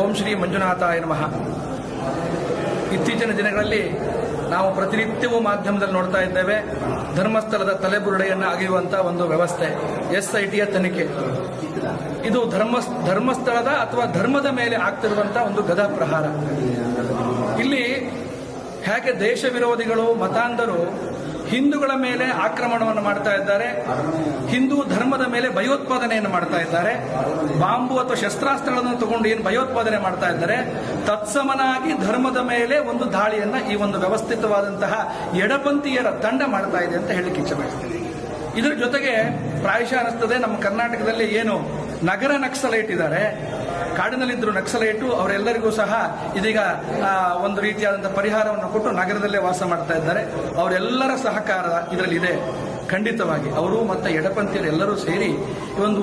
ಓಂ ಶ್ರೀ ಮಂಜುನಾಥಾಯ ನಮಃ. ಇತ್ತೀಚಿನ ದಿನಗಳಲ್ಲಿ ನಾವು ಪ್ರತಿನಿತ್ಯವೂ ಮಾಧ್ಯಮದಲ್ಲಿ ನೋಡ್ತಾ ಇದ್ದೇವೆ, ಧರ್ಮಸ್ಥಳದ ತಲೆಬುರುಡೆಯನ್ನು ಅಗೆಯುವಂತಹ ಒಂದು ವ್ಯವಸ್ಥೆ, ಎಸ್ ಐ ತನಿಖೆ. ಇದು ಧರ್ಮ, ಧರ್ಮಸ್ಥಳದ ಅಥವಾ ಧರ್ಮದ ಮೇಲೆ ಆಗ್ತಿರುವಂತಹ ಒಂದು ಗದಾ ಪ್ರಹಾರ. ಇಲ್ಲಿ ಹೇಗೆ ದೇಶ ವಿರೋಧಿಗಳು, ಮತಾಂಧರು ಹಿಂದೂಗಳ ಮೇಲೆ ಆಕ್ರಮಣವನ್ನು ಮಾಡ್ತಾ ಇದ್ದಾರೆ. ಹಿಂದೂ ಧರ್ಮದ ಮೇಲೆ ಭಯೋತ್ಪಾದನೆಯನ್ನು ಮಾಡ್ತಾ ಇದ್ದಾರೆ. ಬಾಂಬು ಅಥವಾ ಶಸ್ತ್ರಾಸ್ತ್ರಗಳನ್ನು ತಗೊಂಡು ಏನು ಭಯೋತ್ಪಾದನೆ ಮಾಡ್ತಾ ಇದ್ದಾರೆ. ತತ್ಸಮನಾಗಿ ಧರ್ಮದ ಮೇಲೆ ಒಂದು ದಾಳಿಯನ್ನ ಈ ಒಂದು ವ್ಯವಸ್ಥಿತವಾದಂತಹ ಎಡಪಂಥೀಯರ ತಂಡ ಮಾಡ್ತಾ ಇದೆ ಅಂತ ಹೇಳಿ ಇಚ್ಛೆ ಇದರ ಜೊತೆಗೆ ಪ್ರಾಯಶಃ ಅನಿಸ್ತದೆ, ನಮ್ಮ ಕರ್ನಾಟಕದಲ್ಲಿ ಏನು ನಗರ ನಕ್ಸಲೈಟ್ ಇದ್ದಾರೆ. ಕಾಡಿನಲ್ಲಿದ್ದರು ನಕ್ಸಲೈಟು, ಅವರೆಲ್ಲರಿಗೂ ಸಹ ಇದೀಗ ಒಂದು ರೀತಿಯಾದಂಥ ಪರಿಹಾರವನ್ನು ಕೊಟ್ಟು ನಗರದಲ್ಲೇ ವಾಸ ಮಾಡ್ತಾ ಇದ್ದಾರೆ. ಅವರೆಲ್ಲರ ಸಹಕಾರ ಇದರಲ್ಲಿ ಇದೆ ಖಂಡಿತವಾಗಿ, ಅವರು ಮತ್ತು ಎಡಪಂಥೀಯರು ಎಲ್ಲರೂ ಸೇರಿ ಒಂದು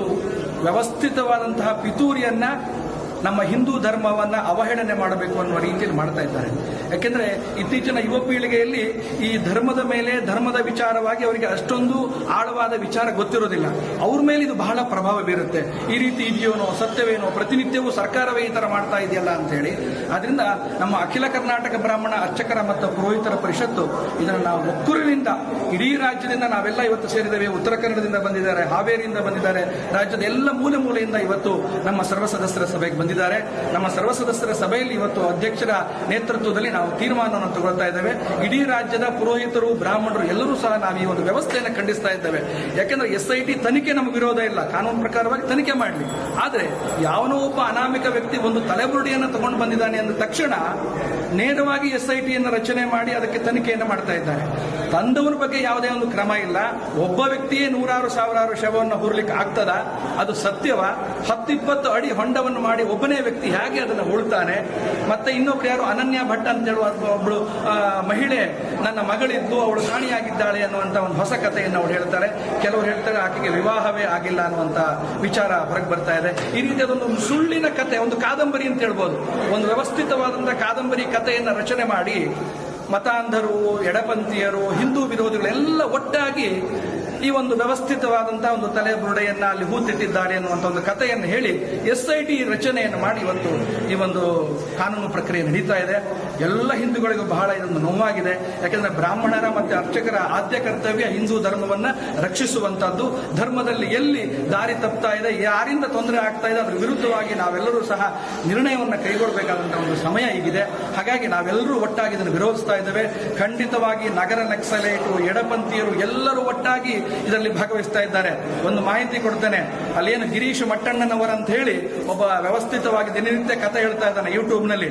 ವ್ಯವಸ್ಥಿತವಾದಂತಹ ಪಿತೂರಿಯನ್ನ ನಮ್ಮ ಹಿಂದೂ ಧರ್ಮವನ್ನ ಅವಹೇಳನೆ ಮಾಡಬೇಕು ಅನ್ನುವ ರೀತಿಯಲ್ಲಿ ಮಾಡ್ತಾ ಇದ್ದಾರೆ. ಯಾಕೆಂದ್ರೆ ಇತ್ತೀಚಿನ ಯುವ ಪೀಳಿಗೆಯಲ್ಲಿ ಈ ಧರ್ಮದ ಮೇಲೆ ಧರ್ಮದ ವಿಚಾರವಾಗಿ ಅವರಿಗೆ ಅಷ್ಟೊಂದು ಆಳವಾದ ವಿಚಾರ ಗೊತ್ತಿರೋದಿಲ್ಲ. ಅವ್ರ ಮೇಲೆ ಇದು ಬಹಳ ಪ್ರಭಾವ ಬೀರುತ್ತೆ. ಈ ರೀತಿ ಇದೆಯೋನೋ, ಸತ್ಯವೇನೋ, ಪ್ರತಿನಿತ್ಯವೂ ಸರ್ಕಾರವೇ ಈ ತರ ಮಾಡ್ತಾ ಇದೆಯಲ್ಲ ಅಂತ ಹೇಳಿ. ಅದರಿಂದ ನಮ್ಮ ಅಖಿಲ ಕರ್ನಾಟಕ ಬ್ರಾಹ್ಮಣ ಅರ್ಚಕರ ಮತ್ತು ಪುರೋಹಿತರ ಪರಿಷತ್ತು ಇದನ್ನು ನಾವು ಒಕ್ಕೂರಿನಿಂದ ಇಡೀ ರಾಜ್ಯದಿಂದ ನಾವೆಲ್ಲ ಇವತ್ತು ಸೇರಿದ್ದೇವೆ. ಉತ್ತರ ಕನ್ನಡದಿಂದ ಬಂದಿದ್ದಾರೆ, ಹಾವೇರಿಯಿಂದ ಬಂದಿದ್ದಾರೆ. ರಾಜ್ಯದ ಎಲ್ಲ ಮೂಲೆ ಮೂಲೆಯಿಂದ ಇವತ್ತು ನಮ್ಮ ಸರ್ವ ಸದಸ್ಯರ ಸಭೆಗೆ ಬಂದಿದ್ದಾರೆ. ನಮ್ಮ ಸರ್ವ ಸದಸ್ಯರ ಸಭೆಯಲ್ಲಿ ಇವತ್ತು ಅಧ್ಯಕ್ಷರ ನೇತೃತ್ವದಲ್ಲಿ ನಾವು ತೀರ್ಮಾನವನ್ನು ತಗೊಳ್ತಾ ಇದ್ದೇವೆ. ಇಡೀ ರಾಜ್ಯದ ಪುರೋಹಿತರು, ಬ್ರಾಹ್ಮಣರು ಎಲ್ಲರೂ ಸಹ ನಾವು ಈ ಒಂದು ವ್ಯವಸ್ಥೆಯನ್ನು ಖಂಡಿಸ್ತಾ ಇದ್ದೇವೆ. ಯಾಕೆಂದ್ರೆ ಎಸ್ ಐ ಟಿ ತನಿಖೆ ನಮಗೆ ವಿರೋಧ ಇಲ್ಲ. ಕಾನೂನು ಪ್ರಕಾರವಾಗಿ ತನಿಖೆ ಮಾಡಲಿ. ಆದರೆ ಯಾವನೋ ಒಬ್ಬ ಅನಾಮಿಕ ವ್ಯಕ್ತಿ ಒಂದು ತಲೆಬುರುಡಿಯನ್ನು ತಗೊಂಡು ಬಂದಿದ್ದಾನೆ ಅಂದ ತಕ್ಷಣ ನೇರವಾಗಿ ಎಸ್ ಐ ಟಿಯನ್ನು ರಚನೆ ಮಾಡಿ ಅದಕ್ಕೆ ತನಿಖೆಯನ್ನು ಮಾಡ್ತಾ ಇದ್ದಾರೆ. ತಂದವನ ಬಗ್ಗೆ ಯಾವುದೇ ಒಂದು ಕ್ರಮ ಇಲ್ಲ. ಒಬ್ಬ ವ್ಯಕ್ತಿಯೇ ನೂರಾರು ಸಾವಿರಾರು ಶವವನ್ನು ಹುರ್ಲಿಕ್ಕೆ ಆಗ್ತದ? ಅದು ಸತ್ಯವ? ಹತ್ತಿಪ್ಪತ್ತು ಅಡಿ ಹೊಂಡವನ್ನು ಮಾಡಿ ಒಬ್ಬನೇ ವ್ಯಕ್ತಿ ಹೇಗೆ ಅದನ್ನು ಉಳ್ತಾನೆ? ಮತ್ತೆ ಇನ್ನೊಬ್ರು ಯಾರು? ಅನನ್ಯ ಭಟ್ ಅಂತ ಹೇಳುವ ಒಬ್ಳು ಮಹಿಳೆ ನನ್ನ ಮಗಳಿದ್ದು, ಅವಳು ಕಾಣಿಯಾಗಿದ್ದಾಳೆ ಅನ್ನುವಂತ ಒಂದು ಹೊಸ ಕಥೆಯನ್ನು ಅವ್ರು ಹೇಳ್ತಾರೆ. ಕೆಲವರು ಹೇಳ್ತಾರೆ, ಆಕೆಗೆ ವಿವಾಹವೇ ಆಗಿಲ್ಲ ಅನ್ನುವಂತ ವಿಚಾರ ಹೊರಗೆ ಬರ್ತಾ ಇದೆ. ಈ ರೀತಿ ಅದೊಂದು ಸುಳ್ಳಿನ ಕತೆ, ಒಂದು ಕಾದಂಬರಿ ಅಂತ ಹೇಳ್ಬೋದು. ಒಂದು ವ್ಯವಸ್ಥಿತವಾದಂತಹ ಕಾದಂಬರಿ ಕಥೆಯನ್ನು ರಚನೆ ಮಾಡಿ ಮತಾಂಧರು ಎಡಪಂಥೀಯರು ಹಿಂದೂ ವಿರೋಧಿಗಳೆಲ್ಲ ಒಟ್ಟಾಗಿ ಈ ಒಂದು ವ್ಯವಸ್ಥಿತವಾದಂತಹ ಒಂದು ತಲೆ ಬುರುಡೆಯನ್ನ ಅಲ್ಲಿ ಹೂತಿಟ್ಟಿದ್ದಾರೆ ಅನ್ನುವಂತ ಒಂದು ಕಥೆಯನ್ನು ಹೇಳಿ ಎಸ್ ಐ ಟಿ ರಚನೆಯನ್ನು ಮಾಡಿ ಇವತ್ತು ಈ ಒಂದು ಕಾನೂನು ಪ್ರಕ್ರಿಯೆ ನಡೀತಾ ಇದೆ. ಎಲ್ಲ ಹಿಂದೂಗಳಿಗೂ ಬಹಳ ಇದೊಂದು ನೋವಾಗಿದೆ. ಯಾಕೆಂದ್ರೆ ಬ್ರಾಹ್ಮಣರ ಮತ್ತೆ ಅರ್ಚಕರ ಆದ್ಯ ಕರ್ತವ್ಯ ಹಿಂದೂ ಧರ್ಮವನ್ನ ರಕ್ಷಿಸುವಂತಹದ್ದು. ಧರ್ಮದಲ್ಲಿ ಎಲ್ಲಿ ದಾರಿ ತಪ್ತಾ ಇದೆ, ಯಾರಿಂದ ತೊಂದರೆ ಆಗ್ತಾ ಇದೆ, ಅದ್ರ ವಿರುದ್ಧವಾಗಿ ನಾವೆಲ್ಲರೂ ಸಹ ನಿರ್ಣಯವನ್ನು ಕೈಗೊಳ್ಳಬೇಕಾದಂತಹ ಒಂದು ಸಮಯ ಈಗಿದೆ. ಹಾಗಾಗಿ ನಾವೆಲ್ಲರೂ ಒಟ್ಟಾಗಿ ಇದನ್ನು ವಿರೋಧಿಸ್ತಾ ಇದ್ದೇವೆ. ಖಂಡಿತವಾಗಿ ನಗರ ನಕ್ಸಲೇಟು, ಎಡಪಂಥೀಯರು ಎಲ್ಲರೂ ಒಟ್ಟಾಗಿ ಇದರಲ್ಲಿ ಭಾಗವಹಿಸ್ತಾ ಇದ್ದಾರೆ. ಒಂದು ಮಾಹಿತಿ ಕೊಡ್ತೇನೆ. ಅಲ್ಲೇನು ಗಿರೀಶ್ ಮಟ್ಟಣ್ಣನವರ ಅಂತ ಹೇಳಿ ಒಬ್ಬ ವ್ಯವಸ್ಥಿತವಾಗಿ ದಿನನಿತ್ಯ ಕಥೆ ಹೇಳ್ತಾ ಇದ್ದಾನೆ ಯೂಟ್ಯೂಬ್ನಲ್ಲಿ.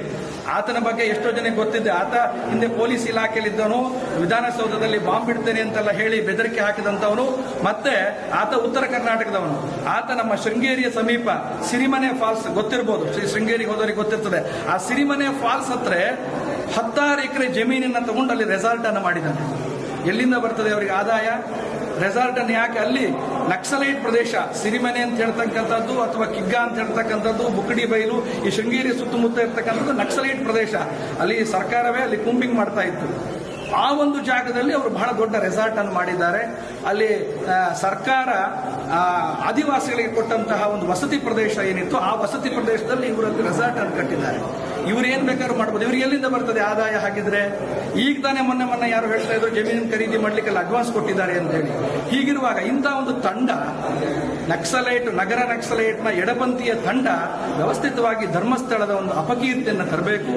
ಆತನ ಬಗ್ಗೆ ಎಷ್ಟೋ ಜನಕ್ಕೆ ಗೊತ್ತಿದೆ. ಆತ ಹಿಂದೆ ಪೊಲೀಸ್ ಇಲಾಖೆಯಲ್ಲಿದ್ದವನು, ವಿಧಾನಸೌಧದಲ್ಲಿ ಬಾಂಬ್ ಇಡ್ತೇನೆ ಅಂತೆಲ್ಲ ಹೇಳಿ ಬೆದರಿಕೆ ಹಾಕಿದಂತವನು ಮತ್ತೆ ಆತ ಉತ್ತರ ಕರ್ನಾಟಕದವನು. ಆತ ನಮ್ಮ ಶೃಂಗೇರಿಯ ಸಮೀಪ, ಸಿರಿಮನೆ ಫಾಲ್ಸ್ ಗೊತ್ತಿರಬಹುದು ಶ್ರೀ ಶೃಂಗೇರಿಗೆ ಹೋದವರಿಗೆ ಗೊತ್ತಿರ್ತದೆ. ಆ ಸಿರಿಮನೆ ಫಾಲ್ಸ್ ಹತ್ರ ಹತ್ತಾರು ಎಕರೆ ಜಮೀನನ್ನ ತಗೊಂಡು ಅಲ್ಲಿ ರೆಸಾರ್ಟ್ ಅನ್ನು ಮಾಡಿದ್ದಾನೆ. ಎಲ್ಲಿಂದ ಬರ್ತದೆ ಅವರಿಗೆ ಆದಾಯ? ರೆಸಾರ್ಟ್ ಅನ್ನು ಯಾಕೆ ಅಲ್ಲಿ ನಕ್ಸಲೈಟ್ ಪ್ರದೇಶ, ಸಿರಿಮನೆ ಅಂತ ಹೇಳ್ತಕ್ಕಂಥದ್ದು ಅಥವಾ ಕಿಗ್ಗ ಅಂತ ಹೇಳ್ತಕ್ಕಂಥದ್ದು ಬುಕ್ಕಡಿ ಬೈಲು, ಈ ಶೃಂಗೇರಿ ಸುತ್ತಮುತ್ತ ಇರ್ತಕ್ಕಂಥದ್ದು ನಕ್ಸಲೈಟ್ ಪ್ರದೇಶ. ಅಲ್ಲಿ ಸರ್ಕಾರವೇ ಅಲ್ಲಿ ಕುಂಬಿಂಗ್ ಮಾಡ್ತಾ ಇತ್ತು. ಆ ಒಂದು ಜಾಗದಲ್ಲಿ ಅವರು ಬಹಳ ದೊಡ್ಡ ರೆಸಾರ್ಟ್ ಅನ್ನು ಮಾಡಿದ್ದಾರೆ. ಅಲ್ಲಿ ಸರ್ಕಾರ ಆದಿವಾಸಿಗಳಿಗೆ ಕೊಟ್ಟಂತಹ ಒಂದು ವಸತಿ ಪ್ರದೇಶ ಏನಿತ್ತು ಆ ವಸತಿ ಪ್ರದೇಶದಲ್ಲಿ ಇವರಲ್ಲಿ ರೆಸಾರ್ಟ್ ಅನ್ನು ಕಟ್ಟಿದ್ದಾರೆ. ಇವ್ರು ಏನ್ ಬೇಕಾದ್ರೂ ಮಾಡ್ಬೋದು. ಇವ್ರು ಎಲ್ಲಿಂದ ಬರ್ತದೆ? ಆದಾಯ ಹಾಕಿದ್ರೆ ಈಗ ತಾನೇ ಮೊನ್ನೆ ಮೊನ್ನೆ ಯಾರು ಹೇಳ್ತಾ ಇದ್ರು, ಜಮೀನು ಖರೀದಿ ಮಾಡ್ಲಿಕ್ಕೆಲ್ಲ ಅಡ್ವಾನ್ಸ್ ಕೊಟ್ಟಿದ್ದಾರೆ ಅಂತ ಹೇಳಿ. ಹೀಗಿರುವಾಗ ಇಂಥ ಒಂದು ತಂಡ, ನಕ್ಸಲೈಟ್, ನಗರ ನಕ್ಸಲೈಟ್ನ ಎಡಪಂಥೀಯ ತಂಡ ವ್ಯವಸ್ಥಿತವಾಗಿ ಧರ್ಮಸ್ಥಳದ ಒಂದು ಅಪಕೀರ್ತಿಯನ್ನು ತರಬೇಕು.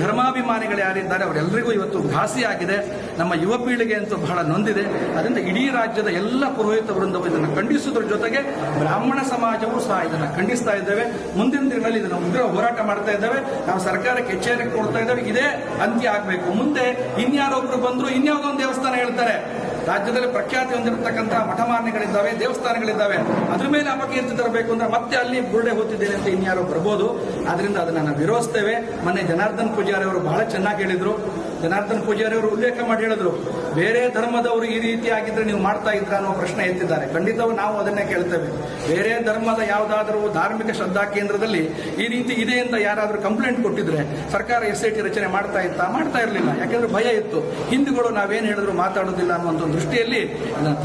ಧರ್ಮಾಭಿಮಾನಿಗಳು ಯಾರಿದ್ದಾರೆ ಅವರೆಲ್ಲರಿಗೂ ಇವತ್ತು ಘಾಸಿಯಾಗಿದೆ ನಮ್ಮ ಯುವ ಪೀಳಿಗೆ ಅಂತೂ ಬಹಳ ನೊಂದಿದೆ. ಅದರಿಂದ ಇಡೀ ರಾಜ್ಯದ ಎಲ್ಲ ಪುರೋಹಿತ ವೃಂದವು ಇದನ್ನು ಖಂಡಿಸುವುದರ ಜೊತೆಗೆ ಬ್ರಾಹ್ಮಣ ಸಮಾಜವು ಸಹ ಇದನ್ನು ಖಂಡಿಸ್ತಾ ಇದ್ದೇವೆ. ಮುಂದಿನ ದಿನಗಳಲ್ಲಿ ಇದನ್ನು ಉಗ್ರ ಹೋರಾಟ ಮಾಡ್ತಾ ಇದ್ದೇವೆ. ನಾವು ಸರ್ಕಾರಕ್ಕೆ ಎಚ್ಚರಿಕೆ ಕೊಡ್ತಾ ಇದ್ದೇವೆ. ಇದೇ ಅಂತ್ಯ ಆಗಬೇಕು. ಮುಂದೆ ಇನ್ಯಾರೊಬ್ರು ಬಂದ್ರು ಇನ್ಯಾವುದೋ ಒಂದು ದೇವಸ್ಥಾನ ಹೇಳ್ತಾರೆ. ರಾಜ್ಯದಲ್ಲಿ ಪ್ರಖ್ಯಾತಿ ಹೊಂದಿರತಕ್ಕಂತಹ ಮಠಮಾನ್ಯಗಳಿದ್ದಾವೆ ದೇವಸ್ಥಾನಗಳಿದ್ದಾವೆ. ಅದ್ರ ಮೇಲೆ ಅಪಕೀರ್ತಿ ತರಬೇಕು ಅಂದ್ರೆ ಮತ್ತೆ ಅಲ್ಲಿ ಬುರುಡೆ ಹೋಗ್ತಿದ್ದೇನೆ ಅಂತ ಇನ್ಯಾರೋ ಬರ್ಬೋದು. ಅದರಿಂದ ಅದನ್ನ ವಿರೋಧಿಸ್ತೇವೆ. ಮೊನ್ನೆ ಜನಾರ್ದನ್ ಪೂಜಾರಿ ಅವರು ಬಹಳ ಚೆನ್ನಾಗಿ ಹೇಳಿದ್ರು. ಜನಾರ್ದನ್ ಪೂಜಾರಿ ಅವರು ಉಲ್ಲೇಖ ಮಾಡಿ ಹೇಳಿದ್ರು, ಬೇರೆ ಧರ್ಮದವರು ಈ ರೀತಿ ಆಗಿದ್ರೆ ನೀವು ಮಾಡ್ತಾ ಇದ್ರ ಅನ್ನೋ ಪ್ರಶ್ನೆ ಎತ್ತಿದ್ದಾರೆ. ಖಂಡಿತವೂ ನಾವು ಅದನ್ನೇ ಕೇಳ್ತೇವೆ. ಬೇರೆ ಧರ್ಮದ ಯಾವುದಾದರೂ ಧಾರ್ಮಿಕ ಶ್ರದ್ಧಾ ಕೇಂದ್ರದಲ್ಲಿ ಈ ರೀತಿ ಇದೆ ಅಂತ ಯಾರಾದರೂ ಕಂಪ್ಲೇಂಟ್ ಕೊಟ್ಟಿದ್ರೆ ಸರ್ಕಾರ ಎಸ್ ಐ ಟಿ ರಚನೆ ಮಾಡ್ತಾ ಇತ್ತಾ? ಮಾಡ್ತಾ ಇರಲಿಲ್ಲ. ಯಾಕೆಂದ್ರೆ ಭಯ ಇತ್ತು. ಹಿಂದೂಗಳು ನಾವೇನು ಹೇಳಿದ್ರು ಮಾತಾಡೋದಿಲ್ಲ ಅನ್ನುವಂಥ ದೃಷ್ಟಿಯಲ್ಲಿ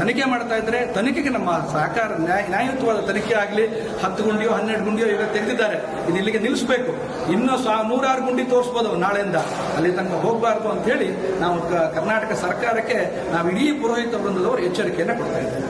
ತನಿಖೆ ಮಾಡ್ತಾ ಇದ್ರೆ ತನಿಖೆಗೆ ನಮ್ಮ ಸಹಕಾರ ನ್ಯಾಯ ನ್ಯಾಯಯುತವಾದ ತನಿಖೆ ಆಗಲಿ, ಹತ್ತು ಗುಂಡಿಯೋ, ಹನ್ನೆರಡು ಗುಂಡಿಯೋ ಈಗ ತೆಗೆದಿದ್ದಾರೆ. ಇದು ಇಲ್ಲಿಗೆ ನಿಲ್ಲಿಸಬೇಕು. ಇನ್ನೂ ನೂರಾರು ಗುಂಡಿ ತೋರಿಸ್ಬೋದು ನಾಳೆಯಿಂದ. ಅಲ್ಲಿ ತನಕ ಹೋಗಬಾರ್ದು ಅಂತ ಹೇಳಿ ನಾವು ಕರ್ನಾಟಕ ಸರ್ಕಾರಕ್ಕೆ ನಾವು ಇಡೀ ಪುರೋಹಿತ ವೃಂದದವರು ಎಚ್ಚರಿಕೆಯನ್ನು ಕೊಡ್ತಾ ಇದ್ದೇವೆ.